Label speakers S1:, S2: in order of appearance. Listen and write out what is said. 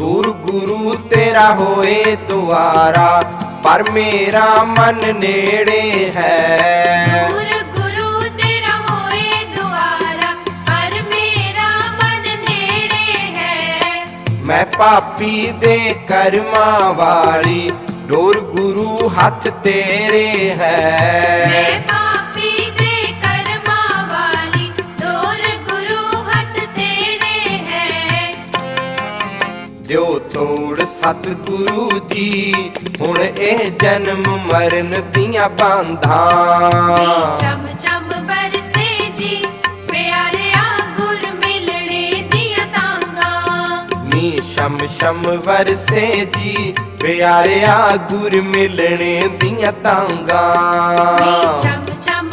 S1: ਗੁਰੂ ਤੇਰਾ ਹੋਏ ਦੁਆਰਾ ਪਰ ਮੇਰਾ ਮਨ ਨੇੜੇ ਹੈ।
S2: ਦੂਰ ਗੁਰੂ ਤੇਰਾ ਹੋਏ ਦੁਆਰਾ ਪਰ ਮੇਰਾ ਮਨ ਨੇੜੇ ਹੈ।
S1: ਮੈਂ ਪਾਪੀ ਦੇ ਕਰਮਾਂ ਵਾਲੀ ਡੋਰ ਗੁਰੂ ਹੱਥ ਤੇਰੇ ਹੈ। ਦਿਓ ਤੋੜ ਸਤਿਗੁਰੂ ਜੀ। ਹੁਣ ਇਹ ਜਨਮ ਮਰਨ ਦੀਆਂ ਬਾਂਧਾਂ।
S2: ਚਮ ਚਮ ਬਰਸੇ ਜੀ ਪਿਆਰਿਆ ਗੁਰ ਮਿਲਣੇ ਦੀਆਂ ਤਾਂਗਾ।
S1: ਨੀ ਸ਼ਮ ਸ਼ਮ ਵਰਸੇ ਜੀ ਪਿਆਰਿਆ ਗੁਰ ਮਿਲਣੇ ਦੀਆਂ ਤਾਂਗਾ।